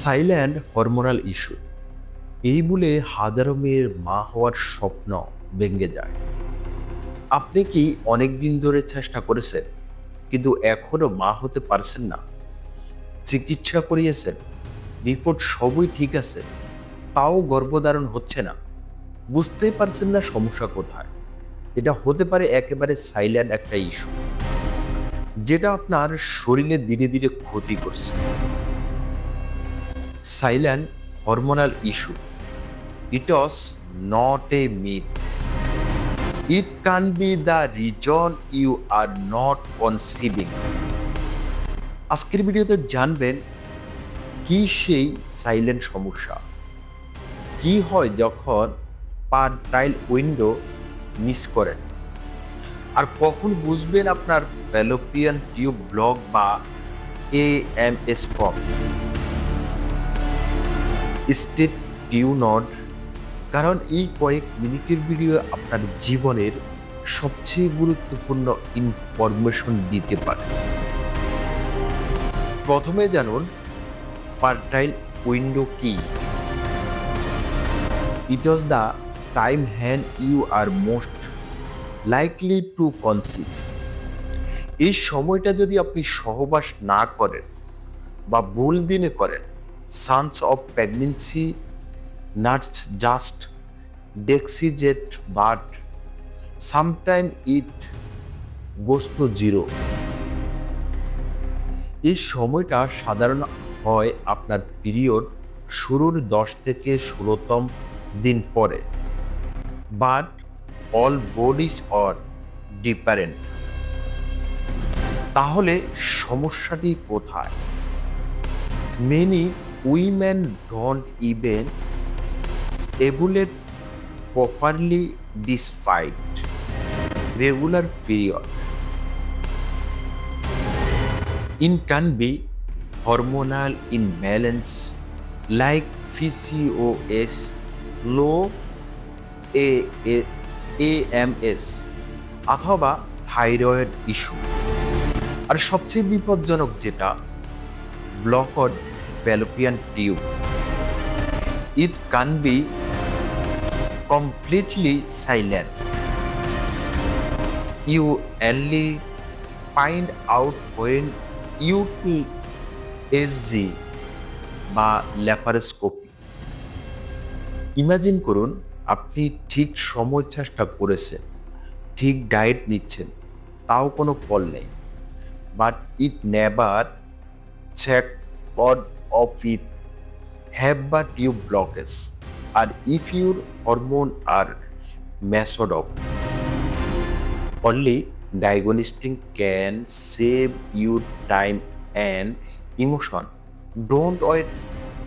সাইল্যান্ড hormonal issue এই বলে হাজারো মেয়ের মা হওয়ার স্বপ্ন ভেঙে যায়। আপনি কি অনেক দিন ধরে চেষ্টা করেছেন, কিন্তু এখনও মা হতে পারছেন না। চিকিৎসা করিয়েছেন, রিপোর্ট সবই ঠিক আছে, তাও গর্ভধারণ হচ্ছে না। বুঝতেই পারছেন না সমস্যা কোথায়। এটা হতে পারে একেবারে সাইল্যান্ড একটা ইস্যু যেটা আপনার শরীরে ধীরে ধীরে ক্ষতি করছে। Silent hormonal issue it was not a myth it can be the reason you are not conceiving আজকের ভিডিওতে জানবেন, কি সেই সাইলেন্ট সমস্যা? কি হয় যখন পার টাইল উইন্ডো মিস করেন? আর কখন বুঝবেন আপনার প্যালোপিয়ান টিউব ব্লক বা এ এম এস কম স্টেট টিউ নট কারণ এই কয়েক মিনিটের ভিডিও আপনার জীবনের সবচেয়ে গুরুত্বপূর্ণ ইনফরমেশন দিতে পারে। প্রথমে জানুন, পার্টাইল উইন্ডো কি? It was the time when you are most likely to conceive এই সময়টা যদি আপনি সহবাস না করেন বা ভুল দিনে করেন chances of pregnancy not just ডেক্সিজেট but sometime it to zero এই সময়টা সাধারণ হয় আপনার পিরিয়ড শুরুর দশ থেকে ষোলোতম দিন পরে। But all bodies are different তাহলে সমস্যাটি কোথায়? Many women don't even ovulate properly despite regular period. in can be hormonal imbalance like A- A- AMS অথবা থাইরয়েড ইস্যু। আর সবচেয়ে বিপজ্জনক যেটা, blocked fallopian tube it can be completely silent you only find out when UTSG বা laparoscopy imagine করুন, আপনি ঠিক সময় চেষ্টা করেছেন, ঠিক ডায়েট নিচ্ছেন, তাও কোনো ফল নেই but it never check pod of it have বা tube blockage R if your hormone are messed off only diagnostic can save you time and emotion. Don't wait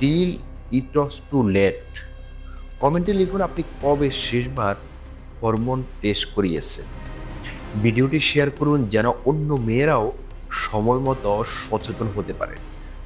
till it was too late. কমেন্টে লিখুন আপনি কবে শেষবার hormone test করিয়েছেন। ভিডিওটি share করুন যেন অন্য মেয়েরাও সময় মতো সচেতন হতে পারে।